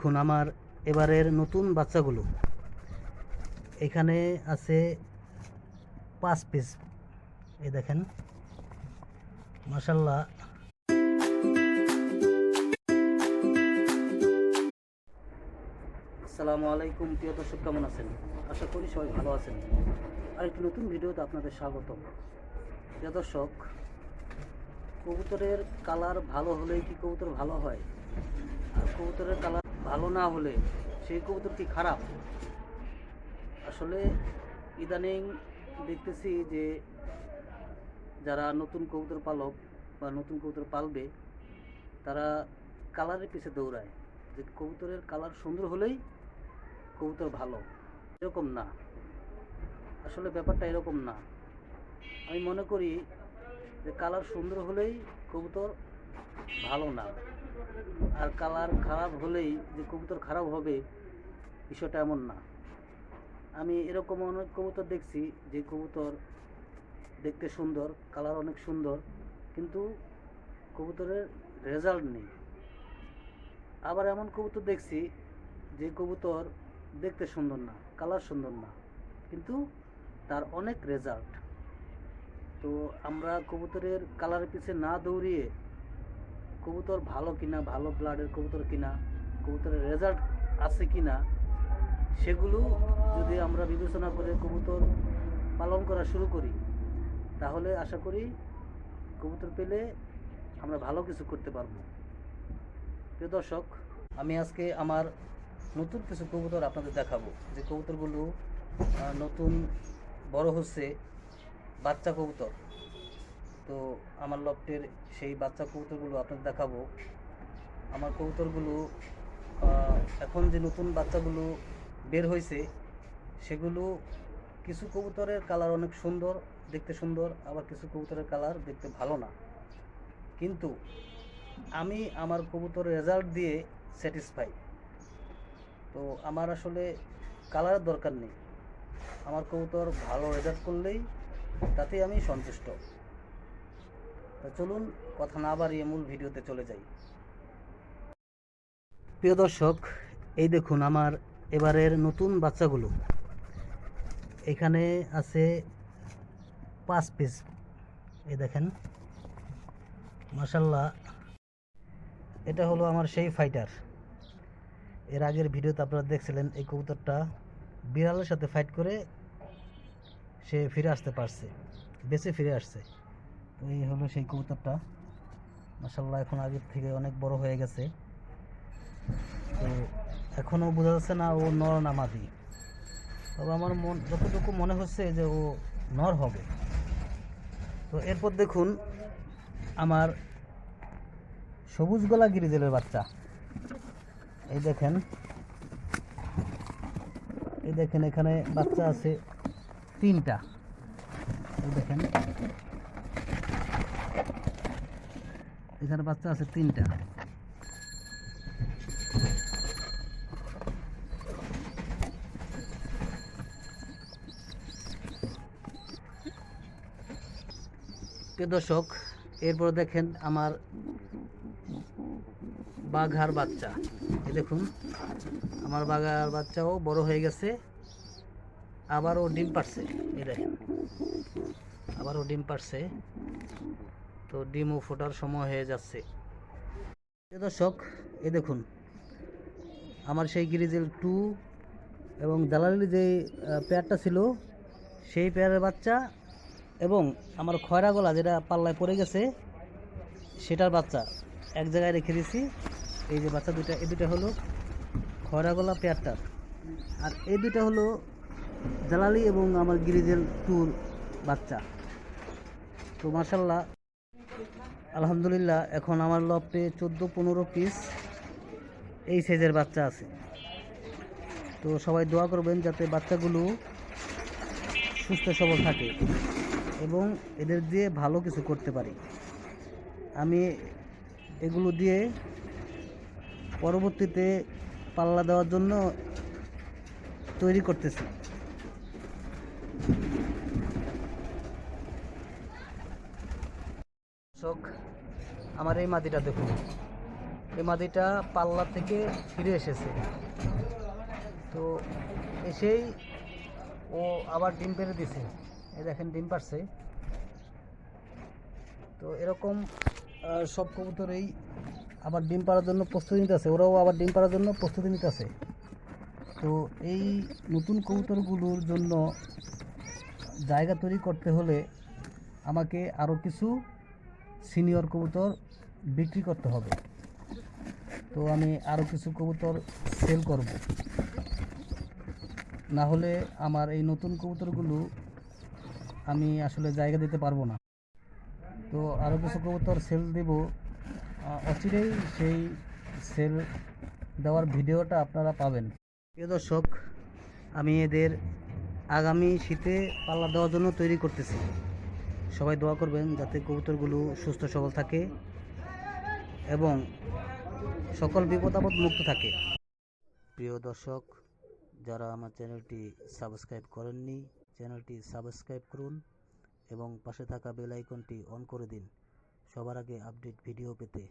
দেখুন আমার এবারের নতুন বাচ্চাগুলো। এখানে আছে পাঁচ পিস এই দেখেন। মাসাল্লাহ আসসালামু আলাইকুম। প্রিয় দর্শক, কেমন আছেন? আশা করি সবাই ভালো আছেন। আর একটি নতুন ভিডিওতে আপনাদের স্বাগত প্রিয় দর্শক, কবুতরের কালার ভালো হলেই কি কবুতর ভালো হয়? আর কবুতরের কালার ভালো না হলে সেই কবুতর কি খারাপ? আসলে ইদানিং দেখতেছি যে যারা নতুন কবুতর পালক বা নতুন কবুতর পালবে, তারা কালারের পিছে দৌড়ায়। যে কবুতরের কালার সুন্দর হলেই কবুতর ভালো। এরকম না। আসলে ব্যাপারটা এরকম না। আমি মনে করি যে কালার সুন্দর হলেই কবুতর ভালো না। আর কালার খারাপ হলেই যে কবুতর খারাপ হবে, বিষয়টা এমন না। আমি এরকম অনেক কবুতর দেখছি যে কবুতর দেখতে সুন্দর, কালার অনেক সুন্দর, কিন্তু কবুতরের রেজাল্ট নেই। আবার এমন কবুতর দেখছি যে কবুতর দেখতে সুন্দর না, কালার সুন্দর না, কিন্তু তার অনেক রেজাল্ট তো আমরা কবুতরের কালারের পিছে না দৌড়িয়ে কবুতর ভালো কিনা, ভালো ব্লাডের কবুতর কিনা, কবুতরের রেজাল্ট আছে কিনা, সেগুলো যদি আমরা বিবেচনা করে কবুতর পালন করা শুরু করি, তাহলে আশা করি কবুতর পেলে আমরা ভালো কিছু করতে পারব। প্রিয় দর্শক, আমি আজকে আমার নতুন কিছু কবুতর আপনাদের দেখাবো। যে কবুতরগুলো নতুন, বড় হচ্ছে বাচ্চা কবুতর। তো আমার লফটের সেই বাচ্চা কবুতরগুলো আপনাদের দেখাবো। আমার কবুতরগুলো এখন যে নতুন বাচ্চাগুলো বের হয়েছে, সেগুলো কিছু কবুতরের কালার অনেক সুন্দর, দেখতে সুন্দর, আবার কিছু কবুতরের কালার দেখতে ভালো না। কিন্তু আমি আমার কবুতরের রেজাল্ট দিয়ে স্যাটিসফাই তো আমার আসলে কালারের দরকার নেই। আমার কবুতর ভালো রেজাল্ট করলেই তাতেই আমি সন্তুষ্ট। তা চলুন কথা না বাড়িয়ে মূল ভিডিওতে চলে যাই। প্রিয় দর্শক, এই দেখুন আমার এবারের নতুন বাচ্চাগুলো। এখানে আছে পাঁচ পিস। এই দেখেন মাসাল্লাহ এটা হলো আমার সেই ফাইটার এর আগের ভিডিওতে আপনারা দেখছিলেন এই কবুতরটা বিড়ালের সাথে ফাইট করে সে ফিরে আসতে পারছে, বেঁচে ফিরে আসছে। তো এই হলো সেই কবুতরটা। মাসাল্লাহ এখন আগের থেকে অনেক বড় হয়ে গেছে। তো এখনও বোঝা যাচ্ছে না ও নর না মাদি। তবে আমার মন, যতটুকু মনে হচ্ছে যে ও নর হবে। তো এরপর দেখুন আমার সবুজ গলা গিরিজেলের বাচ্চা। এই দেখেন। এই দেখেন, এখানে বাচ্চা আছে তিনটা। এই দেখেন। এখানে বাচ্চা আছে তিনটা। দর্শক, এরপর দেখেন আমার বাঘার বাচ্চা। এ দেখুন, আমার বাঘার বাচ্চাও বড় হয়ে গেছে, আবারও ডিম পারছে এই দেখেন, আবারও ডিম পারছে তো ডিমও ফোটার সময় হয়ে যাচ্ছে। দর্শক, এ দেখুন, আমার সেই গিরিজেল টু এবং জালালি যে পেয়ারটা ছিল, সেই পেয়ারের বাচ্চা এবং আমার খয়রা গলা যেটা পাল্লায় পড়ে গেছে, সেটার বাচ্চা এক জায়গায় রেখে দিয়েছি। এই যে বাচ্চা দুটা এই দুটা হলো খয়রা গলা পেয়ারটার আর এই দুটা হলো জালালি এবং আমার গিরিজেল টুর বাচ্চা। তো মার্শাল্লাহ আলহামদুলিল্লাহ, এখন আমার লফটে চোদ্দ পনেরো পিস এই সাইজের বাচ্চা আছে। তো সবাই দোয়া করবেন যাতে বাচ্চাগুলো সুস্থ সবল থাকে এবং এদের দিয়ে ভালো কিছু করতে পারি। আমি এগুলো দিয়ে পরবর্তীতে পাল্লা দেওয়ার জন্য তৈরি করতেছি। দর্শক, আমার এই মাটিটা দেখুন। এই মাদিটা পাল্লা থেকে ফিরে এসেছে। তো এসেই ও আবার ডিম পেরে দিছে। এই দেখেন, ডিম পারছে তো এরকম সব কবুতরেই আবার ডিম পাড়ার জন্য প্রস্তুতি নিতেছে ওরাও আবার ডিম পাড়ার জন্য প্রস্তুতি নিতেছে তো এই নতুন কবুতরগুলোর জন্য জায়গা তৈরি করতে হলে আমাকে আরও কিছু সিনিয়র কবুতর বিক্রি করতে হবে। তো আমি আরও কিছু কবুতর সেল করব। না হলে আমার এই নতুন কবুতরগুলো আমি আসলে জায়গা দিতে পারব না। তো আরও কিছু কবুতর সেল দেব। অচিরেই সেই সেল দেওয়ার ভিডিওটা আপনারা পাবেন। প্রিয় দর্শক, আমি এদের আগামী শীতে পাল্লা দেওয়ার জন্য তৈরি করতেছি। সবাই দোয়া করবেন যাতে কবুতরগুলো সুস্থ সবল থাকে এবং সকল বিপদ আপদ মুক্ত থাকে। প্রিয় দর্শক, যারা আমার চ্যানেলটি সাবস্ক্রাইব করেননি, চ্যানেলটি সাবস্ক্রাইব করুন এবং পাশে থাকা বেল আইকনটি অন করে দিন। সবার আগে আপডেট ভিডিও পেতে।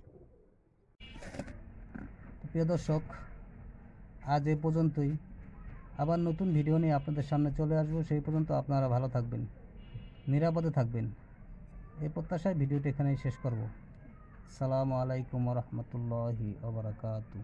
প্রিয় দর্শক, আজ এ পর্যন্তই। আবার নতুন ভিডিও নিয়ে আপনাদের সামনে চলে আসব। সেই পর্যন্ত আপনারা ভালো থাকবেন। নিরাপদে থাকবেন। এই প্রত্যাশায় ভিডিওটি এখানেই শেষ করব। সালামু আলাইকুম রহমতুল্লাহি আবরাকাতু